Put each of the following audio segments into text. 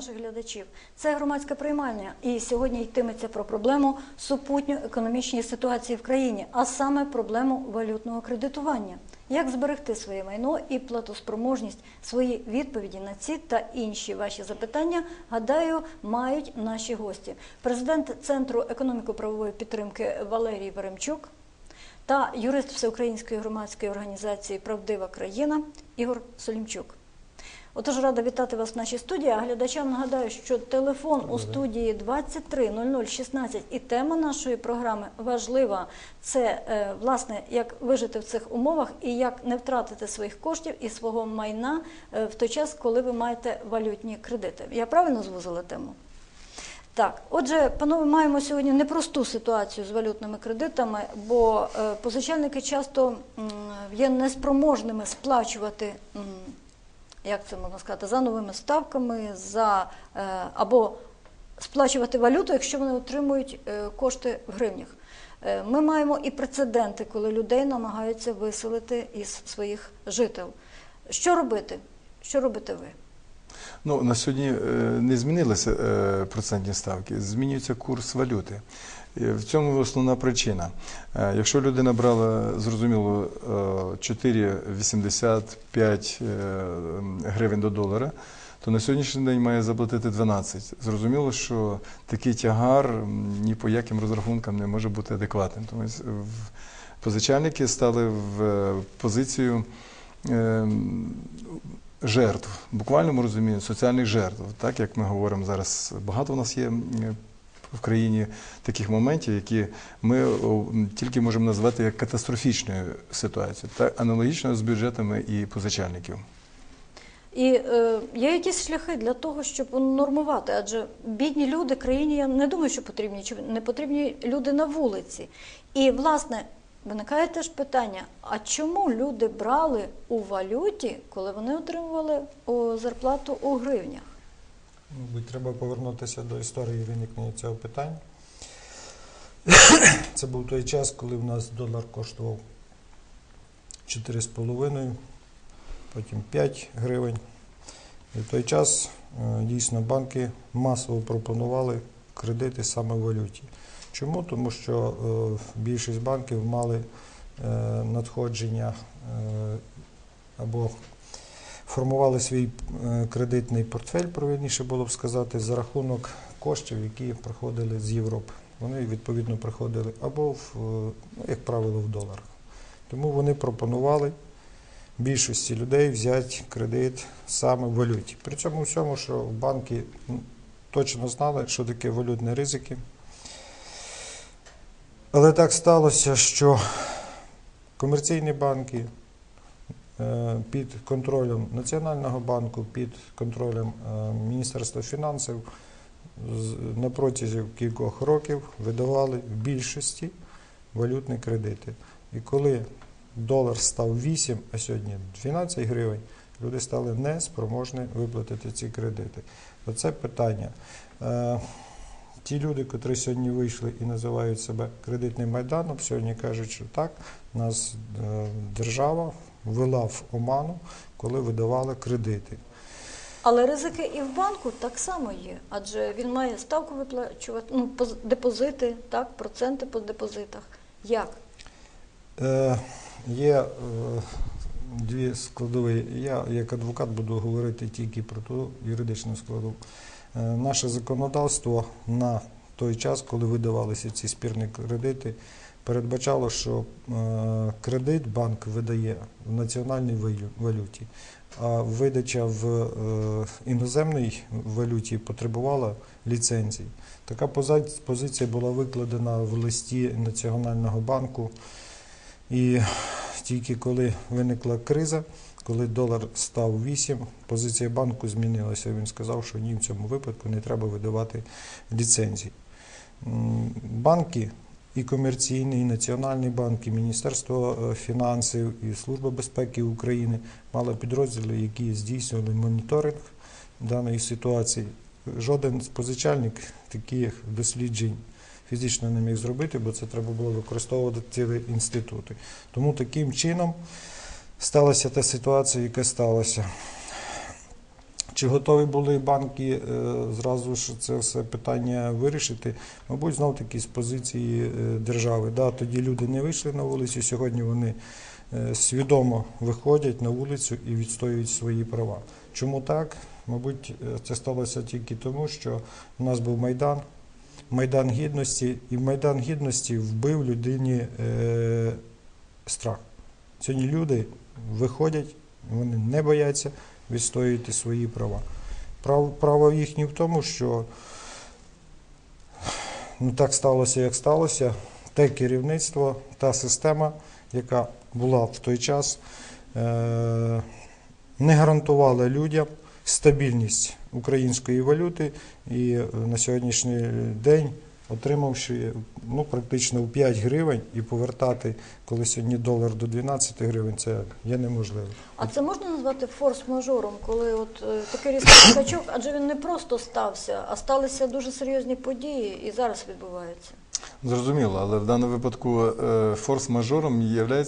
Наших глядачів. Це громадська приймальня, і сьогодні йтиметься про проблему супутньо-економічної ситуації в країні, а саме проблему валютного кредитування. Як зберегти своє майно і платоспроможність? Свої відповіді на ці та інші ваші запитання, гадаю, мають наші гості. Президент Центру економіко-правової підтримки Валерій Веремчук та юрист Всеукраїнської громадської організації Правдива країна Ігор Солімчук. Отож, рада вітати вас в нашій студії. А глядачам нагадаю, що телефон у студії 23 00 16 і тема нашої програми важлива. Це е, власне як вижити в цих умовах і як не втратити своїх коштів і свого майна е, в той час, коли ви маєте валютні кредити. Я правильно звузила тему? Так, отже, панове, маємо сьогодні непросту ситуацію з валютними кредитами, бо е, позичальники часто є неспроможними сплачувати, як це можна сказати, за новими ставками, за е, або сплачувати валюту, якщо вони отримують е, кошти в гривнях. Е, Ми маємо і прецеденти, коли людей намагаються виселити із своїх жител. Що робити? Що робите ви? Ну, на сьогодні не змінилися процентні ставки, змінюється курс валюти. В цьому основна причина. Е, Якщо людина брала, зрозуміло, е, 4,85 е, гривень до долара, то на сьогоднішній день має заплатити 12. Зрозуміло, що такий тягар ні по яким розрахункам не може бути адекватним. Тому в- позичальники стали в е, позицію жертв, в буквальному розумінні соціальних жертв. Так як ми говоримо зараз, багато у нас є в країні таких моментів, які ми тільки можемо назвати як катастрофічною ситуацією, та аналогічно з бюджетами і позичальників. І е, є якісь шляхи для того, щоб нормувати, адже бідні люди країні, я не думаю, що потрібні чи не потрібні люди на вулиці. І власне виникає теж питання: а чому люди брали у валюті, коли вони отримували зарплату у гривнях? Мабуть, треба повернутися до історії виникнення цього питання. Це був той час, коли в нас долар коштував 4,5, потім 5 гривень. І в той час е, дійсно банки масово пропонували кредити саме в валюті. Чому? Тому що е, більшість банків мали е, надходження або формували свій е, кредитний портфель, правильніше було б сказати, за рахунок коштів, які приходили з Європи. Вони відповідно приходили або в, е, ну, як правило, в доларах. Тому вони пропонували більшості людей взяти кредит саме в валюті. При цьому всьому, що банки точно знали, що таке валютні ризики. Але так сталося, що комерційні банки під контролем Національного банку, під контролем е, Міністерства фінансів на протязі кількох років видавали в більшості валютні кредити. І коли долар став 8, а сьогодні 12 гривень, люди стали неспроможні виплатити ці кредити. Оце питання. Е, Ті люди, котрі сьогодні вийшли і називають себе кредитним майданом, сьогодні кажуть, що так, нас е, держава ввела в оману, коли видавали кредити. Але ризики і в банку так само є, адже він має ставку виплачувати, ну, депозити, так, проценти по депозитах. Як? Е, є е, дві складові. Я як адвокат буду говорити тільки про ту юридичну складову. Е, наше законодавство на той час, коли видавалися ці спірні кредити, передбачало, що е, кредит банк видає в національній валюті, а видача в е, іноземній валюті потребувала ліцензій. Така позиція була викладена в листі Національного банку. І тільки коли виникла криза, коли долар став 8, позиція банку змінилася. Він сказав, що ні в цьому випадку не треба видавати ліцензії. Банки і комерційні, і Національний банк, і Міністерство е, фінансів, і Служба безпеки України мали підрозділи, які здійснювали моніторинг даної ситуації. Жоден позичальник таких досліджень фізично не міг зробити, бо це треба було використовувати цілі інститути. Тому таким чином сталася та ситуація, яка сталася. Чи готові були банки е, зразу ж це все питання вирішити? Мабуть, знов таки з позиції е, держави. Да, тоді люди не вийшли на вулицю. Сьогодні вони е, свідомо виходять на вулицю і відстоюють свої права. Чому так? Мабуть, це сталося тільки тому, що у нас був майдан, майдан гідності, і Майдан гідності вбив людині страх. Сьогодні люди виходять, вони не бояться відстоювати свої права. Право, їхнє в тому, що ну, так сталося, як сталося. Те керівництво, та система, яка була в той час, е- не гарантувала людям стабільність української валюти і е, на сьогоднішній день, отримавши ну, практично в 5 гривень і повертати, коли сьогодні долар до 12 гривень, це є неможливо. А це можна назвати форс-мажором, коли от е, такий різкий скачок, адже він не просто стався, а сталися дуже серйозні події і зараз відбуваються. Зрозуміло, але в даному випадку е, форс-мажором є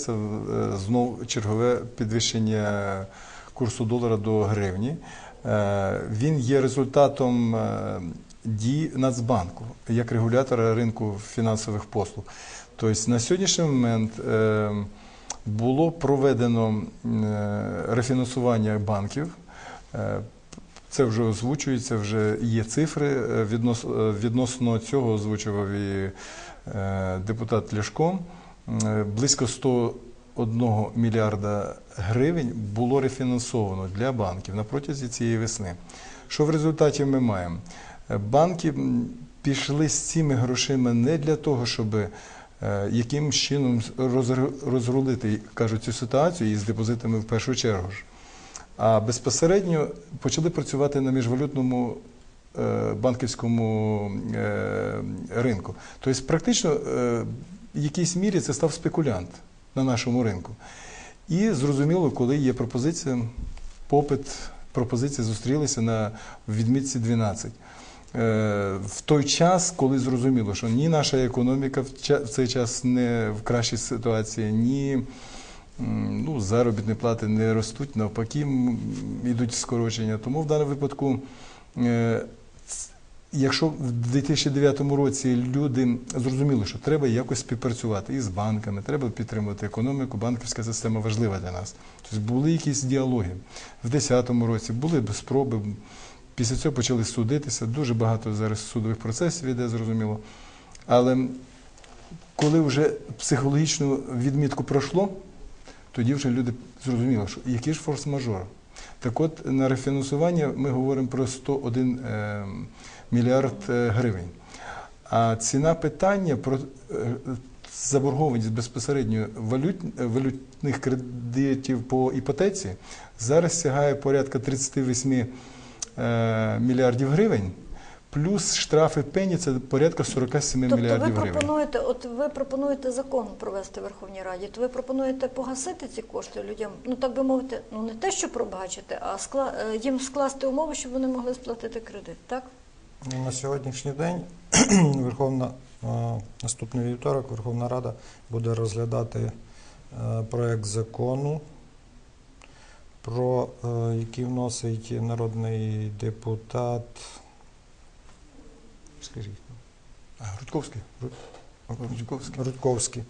знов чергове підвищення курсу долара до гривні. Е, Він є результатом е, дій Нацбанку як регулятора ринку фінансових послуг. Тобто на сьогоднішній момент е, було проведено е, рефінансування банків. Е, Це вже озвучується, вже є цифри. Віднос, відносно цього озвучував і депутат Ляшко. Близько 101 мільярда гривень було рефінансовано для банків на протязі цієї весни. Що в результаті ми маємо? Банки пішли з цими грошима не для того, щоб е, якимсь чином розр- розрулити кажуть, цю ситуацію із депозитами в першу чергу ж а безпосередньо почали працювати на міжвалютному е, банківському е, ринку. Тобто, практично в якійсь мірі це став спекулянт на нашому ринку. І зрозуміло, коли є пропозиція, попит, пропозиції зустрілися на відмітці 12. Е, В той час, коли зрозуміло, що ні наша економіка в цей час не в кращій ситуації, ні ну, заробітні плати не ростуть, навпаки, йдуть скорочення. Тому в даному випадку, е, якщо в 2009 році люди зрозуміли, що треба якось співпрацювати із банками, треба підтримувати економіку, банківська система важлива для нас. Тобто були якісь діалоги. В 2010 році були спроби. Після цього почали судитися. Дуже багато зараз судових процесів іде, зрозуміло. Але коли вже психологічну відмітку пройшло, тоді вже люди зрозуміли, що який ж форс-мажор. Так от на рефінансування ми говоримо про 101 е, мільярд е, гривень. А ціна питання про е, заборгованість безпосередньо валют, валютних кредитів по іпотеці зараз сягає порядка 38 е, мільярдів гривень, плюс штрафи пені це порядка 47 Тобто ви мільярдів гривень. пропонуєте, от ви пропонуєте закон провести в Верховній Раді, то ви пропонуєте погасити ці кошти людям, ну так би мовити, ну не те, що пробачити, а скла... е, їм скласти умови, щоб вони могли сплатити кредит, так? На сьогоднішній день Верховна е, наступний вівторок Верховна Рада буде розглядати е, проект закону, про е, який вносить народний депутат. Скажіть. Рудковський. Рудковський. Рудковський.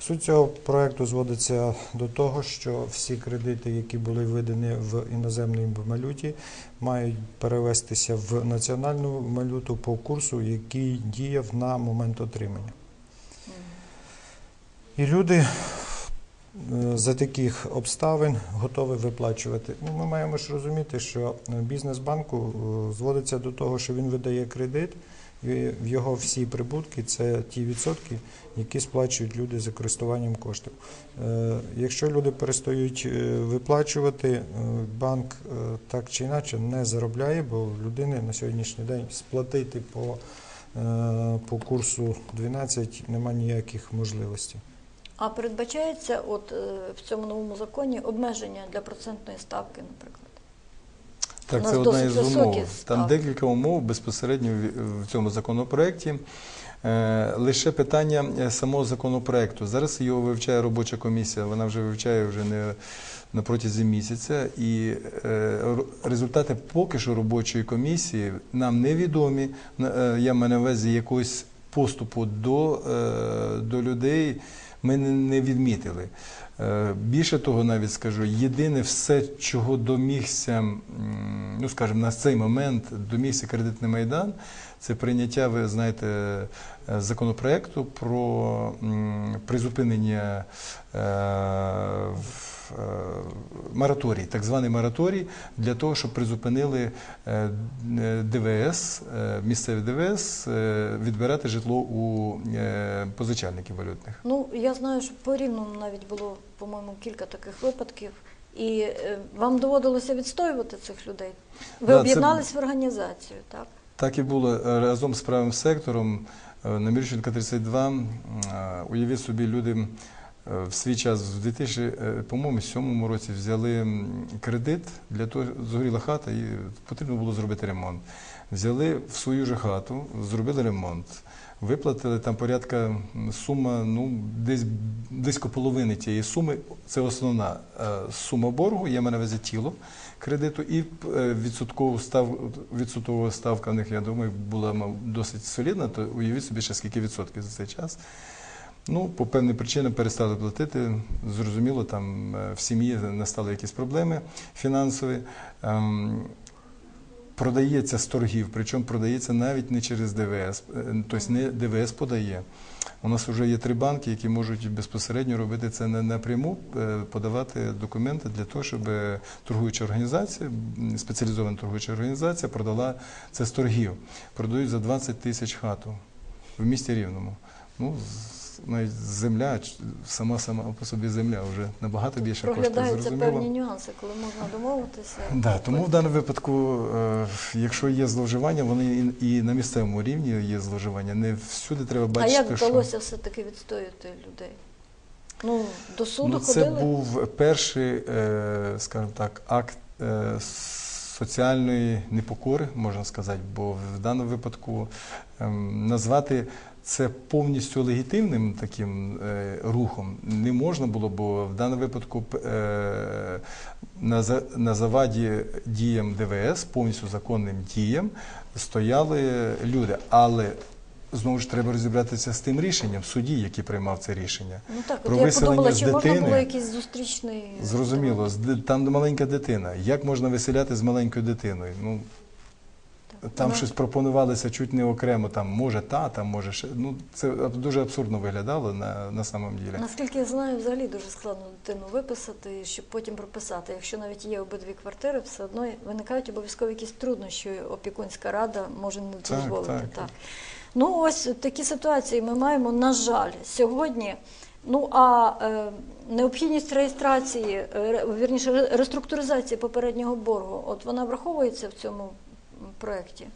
Суть цього проекту зводиться до того, що всі кредити, які були видані в іноземній валюті, мають перевестися в національну валюту по курсу, який діяв на момент отримання. І люди за таких обставин готові виплачувати. Ну, ми маємо ж розуміти, що е, бізнес банку е, зводиться до того, що він видає кредит, і в його всі прибутки це ті відсотки, які сплачують люди за користуванням коштів. Е, Якщо люди перестають е, виплачувати, е, банк е, так чи інакше не заробляє, бо людини на сьогоднішній день сплатити по, е, по курсу 12 немає ніяких можливостей. А передбачається от е, в цьому новому законі обмеження для процентної ставки, наприклад. Так, це одна із умов. Там декілька умов безпосередньо в цьому законопроекті. Е, Лише питання е, самого законопроекту. Зараз його вивчає робоча комісія, вона вже вивчає вже не на протязі місяця, і результати поки що робочої комісії нам невідомі. Я маю на увазі якогось поступу до, до людей ми не- відмітили. Е, Більше того, навіть скажу, єдине все, чого домігся, ну скажімо, на цей момент домігся кредитний майдан, це прийняття, ви знаєте, е, законопроекту про призупинення е, в- мораторій, так званий мораторій, для того, щоб призупинили е, е, ДВС, е, місцеві ДВС, е, відбирати житло у е, позичальників валютних. Ну, я знаю, що по рівному навіть було, по-моєму, кілька таких випадків. І е, вам доводилося відстоювати цих людей. Ви Да, це- в організацію, так? Так і було е, разом з правим сектором е, на Мірченка 32. м, е, Уявіть собі, люди е, в свій час, в 2007 році, взяли кредит для того, згоріла хата і потрібно було зробити ремонт. Взяли в свою же хату, зробили ремонт. Виплатили там порядка сума, ну десь близько половини тієї суми. Це основна е, сума боргу, маю на увазі тіло кредиту, і е, відсоткову став, відсоткова ставка в них, я думаю, була досить солідна, то уявіть собі ще скільки відсотків за цей час. Ну, по певним причинам перестали платити. Зрозуміло, там е, в сім'ї настали якісь проблеми фінансові. Ем, Продається з торгів, причому продається навіть не через ДВС, е, тобто не ДВС подає. У нас вже є три банки, які можуть безпосередньо робити це не напряму, е, подавати документи для того, щоб торгуюча організація, спеціалізована торгуюча організація продала це з торгів. Продають за 20 тисяч хату в місті Рівному. Ну, навіть земля, сама сама по собі земля вже набагато більше коштує, Проглядаються певні нюанси, коли можна домовитися. Да, тому в даному випадку, е, якщо є зловживання, вони і, на місцевому рівні є зловживання. Не всюди треба бачити. а як що вдалося все-таки відстояти людей? Ну, до суду ну, це ходили? був перший, е, скажімо так, акт е, соціальної непокори, можна сказати, бо в даному випадку ем, назвати це повністю легітимним таким е, рухом не можна було, бо в даному випадку е, на, на заваді діям ДВС, повністю законним діям, стояли люди. Але знову ж треба розібратися з тим рішенням судді, який приймав це рішення. Ну так, про от я подумала, чи можна було якийсь зустрічний... Зрозуміло, з там маленька дитина. Як можна виселяти з маленькою дитиною? Ну, там вона- щось пропонувалося чуть не окремо, там може тата, може ще. Ну, це аб- дуже абсурдно виглядало на, на самом ділі. Наскільки я знаю, взагалі дуже складно дитину виписати, щоб потім прописати. Якщо навіть є обидві квартири, все одно виникають обов'язково якісь труднощі. Опікунська рада може не Так, дозволити. так, Так, так. Ну ось такі ситуації ми маємо, на жаль, сьогодні. Ну а е, необхідність реєстрації, е, вірніше реструктуризації попереднього боргу, от вона враховується в цьому проєкті?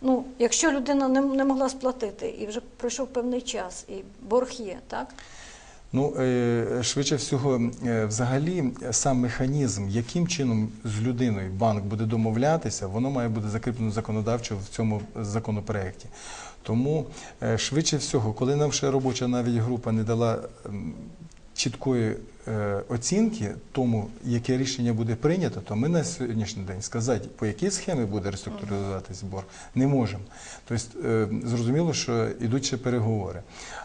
Ну, якщо людина не, не могла сплатити і вже пройшов певний час, і борг є, так? Ну, е, швидше всього, е, взагалі, сам механізм, яким чином з людиною банк буде домовлятися, воно має бути закріплено законодавчо в цьому законопроекті. Тому, е, швидше всього, коли нам ще робоча навіть група не дала чіткої оцінки тому, яке рішення буде прийнято, то ми на сьогоднішній день сказати, по якій схемі буде реструктуризуватись борг, не можемо. Тобто, зрозуміло, що йдуть ще переговори.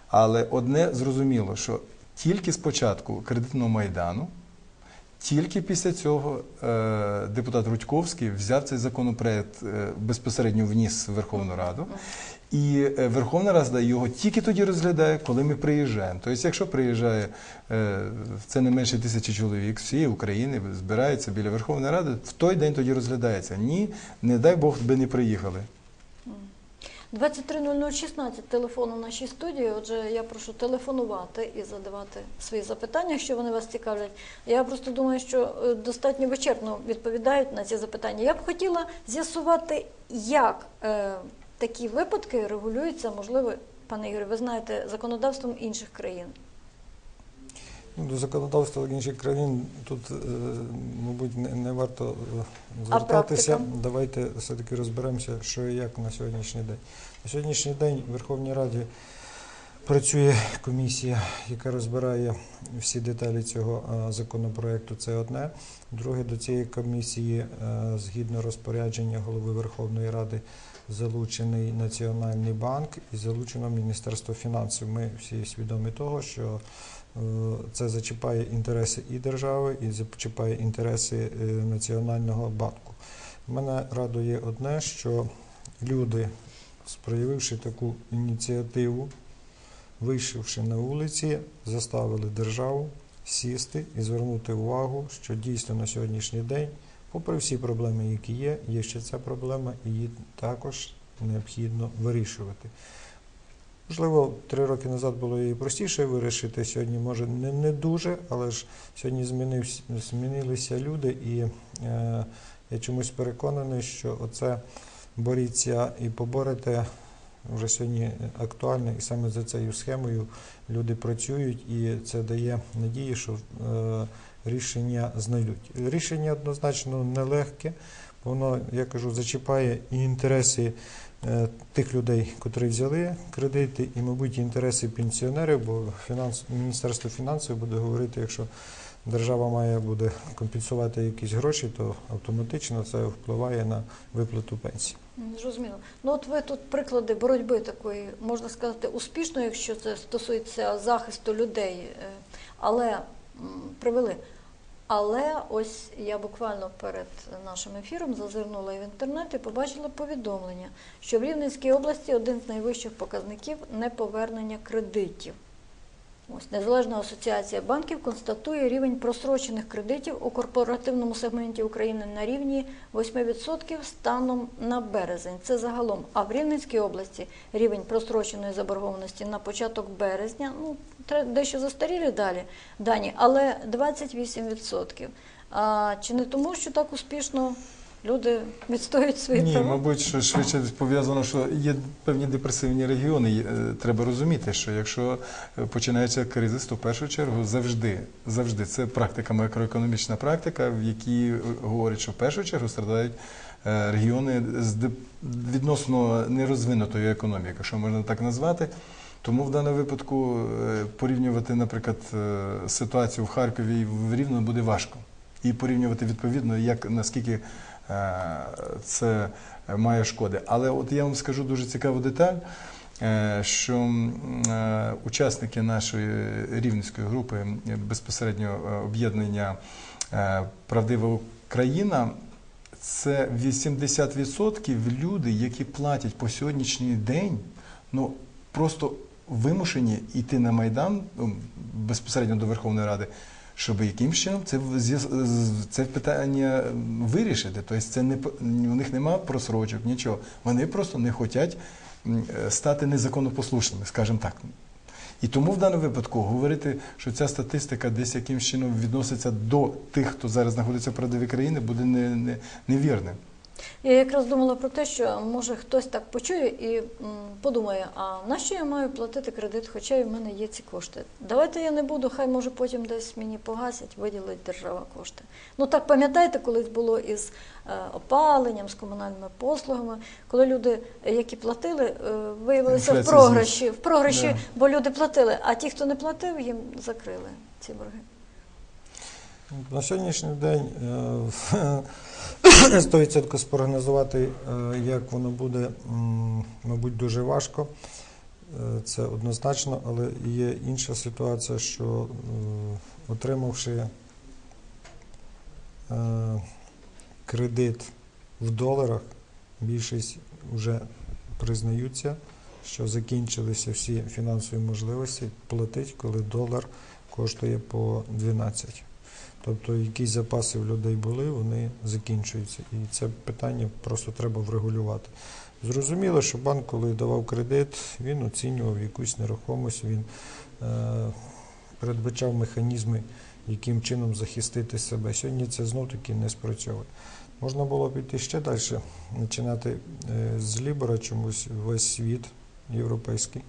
Але одне зрозуміло, що тільки спочатку кредитного майдану, тільки після цього е, депутат Рудьковський взяв цей законопроект е, безпосередньо вніс в Верховну Раду. І е, Верховна Рада його тільки тоді розглядає, коли ми приїжджаємо. Тобто, якщо приїжджає це не менше тисячі чоловік всієї України, збирається біля Верховної Ради, в той день тоді розглядається. Ні, не дай Бог би не приїхали. 230016 телефон у нашій студії. Отже, я прошу телефонувати і задавати свої запитання, якщо вони вас цікавлять. Я просто думаю, що е, достатньо вичерпно відповідають на ці запитання. Я б хотіла з'ясувати, як е, такі випадки регулюються, можливо, пане Ігорю, ви знаєте, законодавством інших країн. Ну, До законодавства інших країн тут, е, мабуть, не, не варто е, звертатися. Давайте все-таки розберемося, що і як на сьогоднішній день. На сьогоднішній день в Верховній Раді працює комісія, яка розбирає всі деталі цього е, законопроекту. Це одне. Друге, до цієї комісії, е, згідно розпорядження голови Верховної Ради, залучений Національний банк і залучено Міністерство фінансів. Ми всі свідомі того, що е, це зачіпає інтереси і держави, і зачіпає інтереси Національного банку. Мене радує одне, що люди, проявивши таку ініціативу, вийшовши на вулиці, заставили державу сісти і звернути увагу, що дійсно на сьогоднішній день, попри всі проблеми, які є, є ще ця проблема, і її також необхідно вирішувати. Можливо, три роки назад було її простіше вирішити. Сьогодні, може, не, не дуже, але ж сьогодні змінився, змінилися люди, і е, я чомусь переконаний, що оце боріться і поборете вже сьогодні актуально, і саме за цією схемою люди працюють, і це дає надію, що е, рішення знайдуть. Рішення однозначно нелегке, воно, я кажу, зачіпає і інтереси е, тих людей, котрі взяли кредити, і, мабуть, інтереси пенсіонерів, бо фінанс, Міністерство фінансів буде говорити, якщо держава має буде компенсувати якісь гроші, то автоматично це впливає на виплату пенсії. Зрозуміло. Ну от ви тут приклади боротьби такої, можна сказати, успішної, якщо це стосується захисту людей, е, але привели. Але ось я буквально перед нашим ефіром зазирнула в інтернет і побачила повідомлення, що в Рівненській області один з найвищих показників неповернення кредитів. Ось Незалежна асоціація банків констатує рівень просрочених кредитів у корпоративному сегменті України на рівні 8% станом на березень. Це загалом. А в Рівненській області рівень просроченої заборгованості на початок березня, ну дещо застарілі далі дані, але 28%. А чи не тому, що так успішно люди відстоюють свої Ні, права? мабуть, що швидше пов'язано, що є певні депресивні регіони. Е, Треба розуміти, що якщо е, починається кризис, то в першу чергу завжди, завжди це практика, макроекономічна практика, в якій е, говорять, що в першу чергу страдають регіони з відносно нерозвинутою економікою, що можна так назвати. Тому в даному випадку порівнювати, наприклад, ситуацію в Харкові і в Рівному буде важко. І порівнювати відповідно, як наскільки це має шкоди. Але от я вам скажу дуже цікаву деталь, е, що е, учасники нашої рівненської групи е, безпосередньо е, об'єднання е, Правдива Україна. Це 80% люди, які платять по сьогоднішній день, ну просто вимушені йти на Майдан безпосередньо до Верховної Ради, щоб яким чином це, це питання вирішити. Тобто це не у них немає просрочок, нічого. Вони просто не хочуть е, стати незаконопослушними, скажімо так. І тому в даному випадку говорити, що ця статистика десь яким чином відноситься до тих, хто зараз знаходиться в передовій країни, буде не, не, невірним. Я якраз думала про те, що може хтось так почує і подумає, а на що я маю платити кредит, хоча і в мене є ці кошти. Давайте я не буду, хай може потім десь мені погасять, виділить держава кошти. Ну так пам'ятаєте, колись було із е, опаленням, з комунальними послугами, коли люди, які платили, е, виявилися в програші, в програші, бо люди платили, а ті, хто не платив, їм закрили ці борги. На сьогоднішній день е, 100% спрогнозувати, е, як воно буде, мабуть, дуже важко. Е, Це однозначно, але є інша ситуація, що е, отримавши е, кредит в доларах, більшість вже признаються, що закінчилися всі фінансові можливості платити, коли долар коштує по 12. Тобто якісь запаси в людей були, вони закінчуються. І це питання просто треба врегулювати. Зрозуміло, що банк, коли давав кредит, він оцінював якусь нерухомість, він е, передбачав механізми, яким чином захистити себе. Сьогодні це знов таки не спрацьовує. Можна було піти ще далі, починати е, з Лібора, чомусь весь світ європейський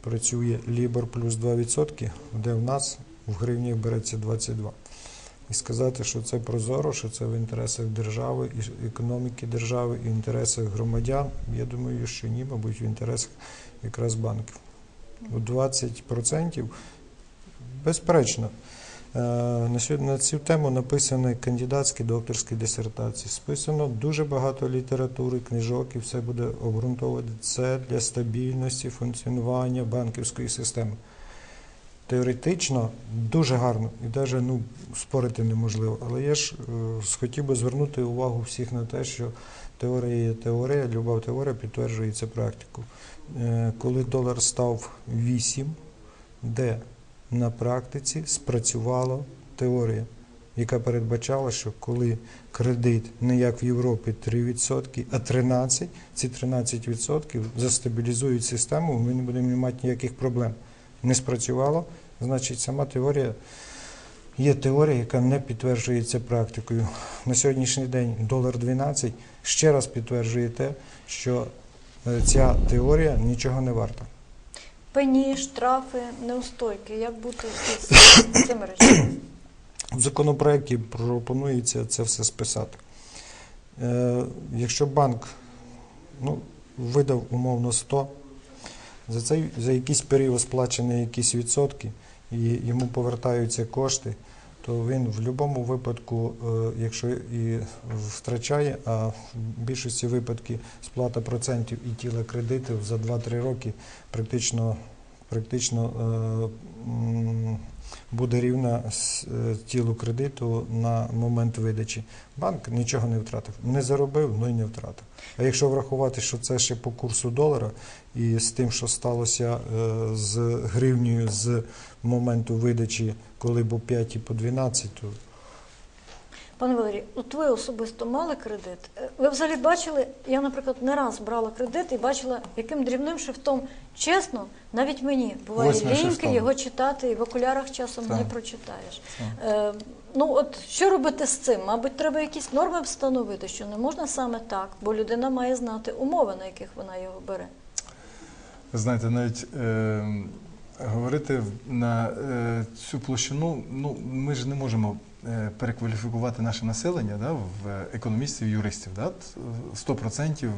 працює Лібор плюс 2%, де в нас в гривні береться 22. І сказати, що це прозоро, що це в інтересах держави, і економіки держави, і в інтересах громадян, я думаю, що ні, мабуть, в інтересах якраз банків. У 20% безперечно. Е, на цю тему написані кандидатські докторські дисертації. Списано дуже багато літератури, книжок, і все буде обґрунтовувати це для стабільності функціонування банківської системи. Теоретично дуже гарно і навіть ну, спорити неможливо. Але я ж е, хотів би звернути увагу всіх на те, що теорія є теорія, люба теорія підтверджується практикою. Е, Коли долар став 8, де на практиці спрацювала теорія, яка передбачала, що коли кредит не як в Європі 3%, а 13%, ці 13% застабілізують систему, ми не будемо мати ніяких проблем. Не спрацювало, значить сама теорія є теорія, яка не підтверджується практикою. На сьогоднішній день долар 12 ще раз підтверджує те, що е, ця теорія нічого не варта. Пені, штрафи, неустойки. Як бути з цими речами? В законопроекті пропонується це все списати. Е, якщо банк ну, видав умовно 100, за, цей, за якийсь період сплачені якісь відсотки і йому повертаються кошти, то він в будь-якому випадку, е, якщо і втрачає, а в більшості випадків сплата процентів і тіла кредитів за 2-3 роки практично, практично е, буде рівна е, тілу кредиту на момент видачі. Банк нічого не втратив. Не заробив, ну і не втратив. А якщо врахувати, що це ще по курсу долара і з тим, що сталося е, з гривнею з моменту видачі, коли був 5 і по 12, то Пане Валерій, от ви особисто мали кредит. Е, Ви взагалі бачили, я, наприклад, не раз брала кредит і бачила, яким дрібним шрифтом, чесно, навіть мені буває Восьмим ліньки шрифтом. його читати, і в окулярах часом Так. не прочитаєш. Е, ну от що робити з цим? Мабуть, треба якісь норми встановити, що не можна саме так, бо людина має знати умови, на яких вона його бере. Ви знаєте, навіть е, говорити в- на е, цю площину, ну ми ж не можемо перекваліфікувати наше населення да, в економістів, юристів. Да, Т- 100%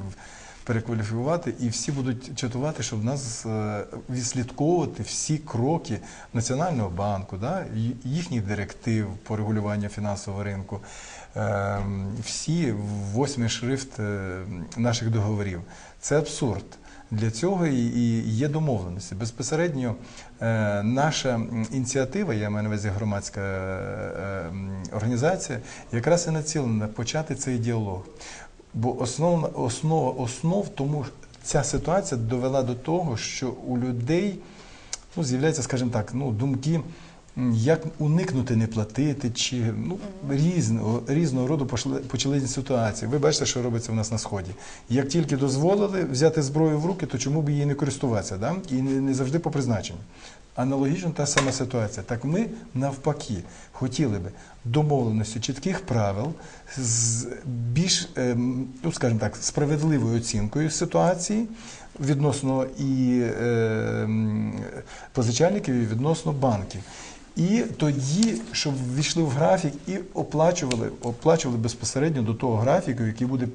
перекваліфікувати, і всі будуть чатувати, щоб нас е, відслідковувати всі кроки Національного банку, да, їхніх директив по регулюванню фінансового ринку, е, всі восьмий шрифт е, наших договорів. Це абсурд. Для цього і- є домовленості. Безпосередньо е, наша ініціатива, я маю на увазі громадська е, організація, якраз і націлена почати цей діалог. Бо основна основа основ тому ця ситуація довела до того, що у людей ну, з'являються, скажімо так, ну, думки, як уникнути не платити, чи ну, різного, різного роду пошли- почали ситуації. Ви бачите, що робиться у нас на Сході. Як тільки дозволили взяти зброю в руки, то чому б її не користуватися? Да? І не, не завжди по призначенню. Аналогічно та сама ситуація. Так ми навпаки хотіли би домовленості чітких правил з більш, ем, ну скажімо так, справедливою оцінкою ситуації відносно і ем, позичальників, і відносно банків. І тоді, щоб ввійшли в графік і оплачували, оплачували безпосередньо до того графіку, який буде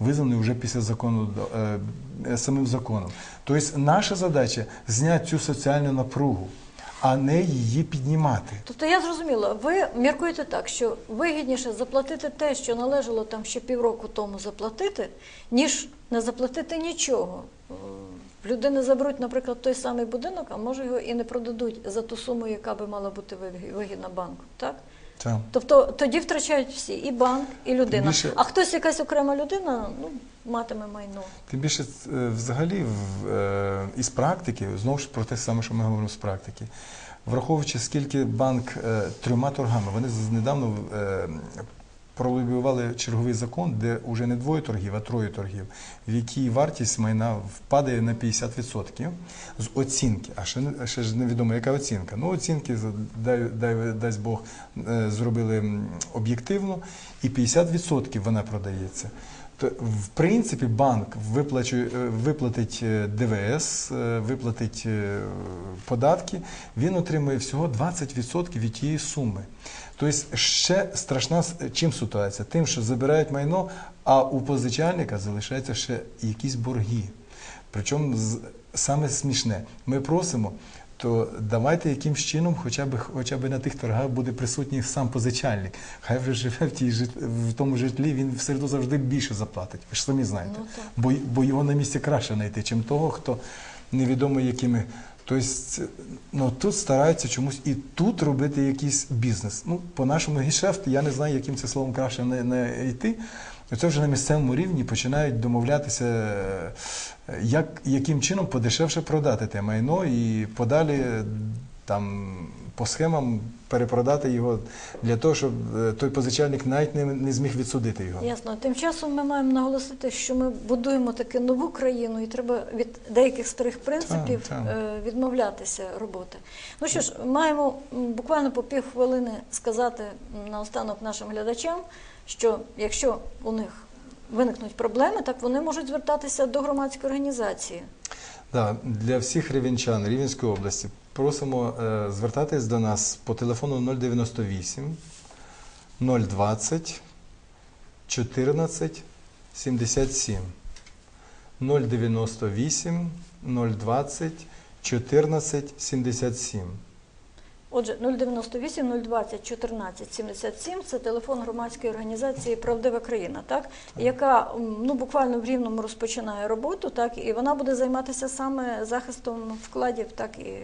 визнаний вже після закону е, е, самим законом. Тобто наша задача зняти цю соціальну напругу, а не її піднімати. Тобто я зрозуміла, ви міркуєте так, що вигідніше заплатити те, що належало там ще півроку тому заплатити, ніж не заплатити нічого. В людини заберуть, наприклад, той самий будинок, а може його і не продадуть за ту суму, яка би мала бути виг- вигідна банку. Так? Так. Тобто тоді втрачають всі і банк, і людина. Більше- А хтось, якась окрема людина, ну матиме майно. Тим більше е, взагалі в, е, із практики, знову ж про те саме, що ми говоримо з практики, враховуючи, скільки банк е, трьома торгами, вони недавно пролобіювали черговий закон, де вже не двоє торгів, а троє торгів, в якій вартість майна впадає на 50% з оцінки. А ще, ще ж невідомо, яка оцінка. Ну, оцінки, дай, дай, дасть Бог, е, зробили об'єктивно, і 50% вона продається. В принципі, банк е, виплатить е, ДВС, е, виплатить податки, він отримує всього 20% від тієї суми. Тобто ще страшна чим ситуація? Тим, що забирають майно, а у позичальника залишаються ще якісь борги. Причому саме смішне, ми просимо, то давайте якимсь чином, хоча б, хоча б на тих торгах буде присутній сам позичальник. Хай вже живе в, тій, жит- в тому житлі, він все одно завжди більше заплатить. Ви ж самі знаєте. Ну, бо, бо його на місці краще знайти, чим того, хто невідомо якими. Тобто, ну, тут стараються чомусь і тут робити якийсь бізнес. Ну, по нашому гешефту, я не знаю, яким це словом краще не, не йти. Це вже на місцевому рівні починають домовлятися, е, як, яким чином подешевше продати те майно і подалі е, там по схемам перепродати його для того, щоб е, той позичальник навіть не, не зміг відсудити його. Ясно. Тим часом ми маємо наголосити, що ми будуємо таки нову країну, і треба від деяких старих принципів так. е, відмовлятися роботи. Ну що ж, маємо буквально по півхвилини сказати наостанок нашим глядачам, що якщо у них виникнуть проблеми, так вони можуть звертатися до громадської організації. Да, для всіх рівенчан Рівненської області просимо е, звертатись до нас по телефону 098 020 14 77 098 020 14 77. Отже, 098 020 14 77 – це телефон громадської організації Правдива країна, так яка ну буквально в рівному розпочинає роботу, так і вона буде займатися саме захистом вкладів, так і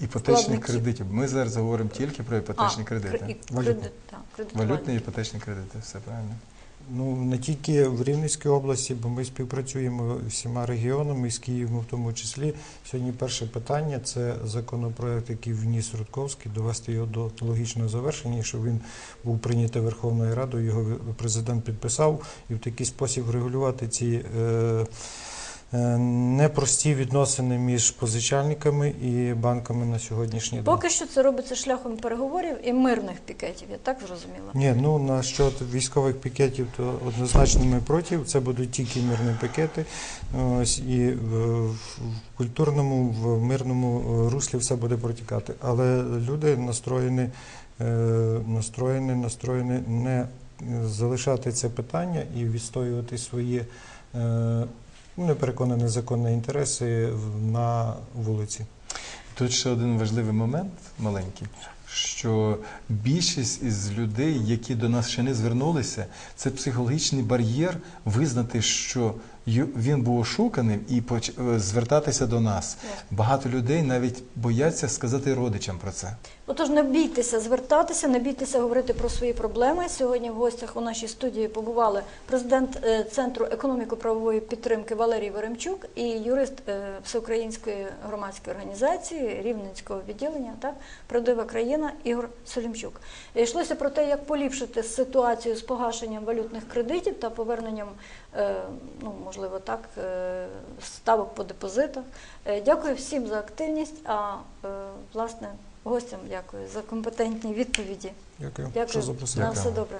Іпотечних Вкладників. кредитів. Ми зараз говоримо тільки про іпотечні А, кредити. кредит, так. Валютні іпотечні кредити, все правильно. Ну не тільки в Рівненській області, бо ми співпрацюємо всіма регіонами, з Києвом в тому числі. Сьогодні перше питання це законопроект, який вніс Рудковський, довести його до логічного завершення, щоб він був прийнятий Верховною Радою. Його президент підписав, і в такий спосіб регулювати ці. Е, Непрості відносини між позичальниками і банками на сьогоднішній день. Поки що це робиться шляхом переговорів і мирних пікетів, я так зрозуміла. Ні, ну на щодо військових пікетів, то однозначно ми проти. Це будуть тільки мирні пікети. Ось і в, культурному, в мирному е, руслі все буде протікати. Але люди настроєні, е, настроєні, настроєні не е, залишати це питання і відстоювати свої. Е, переконані законні інтереси на вулиці. Тут ще один важливий момент маленький, що більшість із людей, які до нас ще не звернулися, це психологічний бар'єр визнати, що він був ошуканим і поч- е, звертатися до нас. Багато людей навіть бояться сказати родичам про це. Отож, не бійтеся звертатися, не бійтеся говорити про свої проблеми. Сьогодні в гостях у нашій студії побували президент е, Центру економіко-правової підтримки Валерій Веремчук і юрист е, Всеукраїнської громадської організації Рівненського відділення так Правдива країна Ігор Солімчук. Йшлося про те, як поліпшити ситуацію з погашенням валютних кредитів та поверненням, ну можливо, так, е, ставок по депозитах. Е, Дякую всім за активність. А е, власне. Гостям дякую за компетентні відповіді. Дякую, що Дякую. Що На все добре.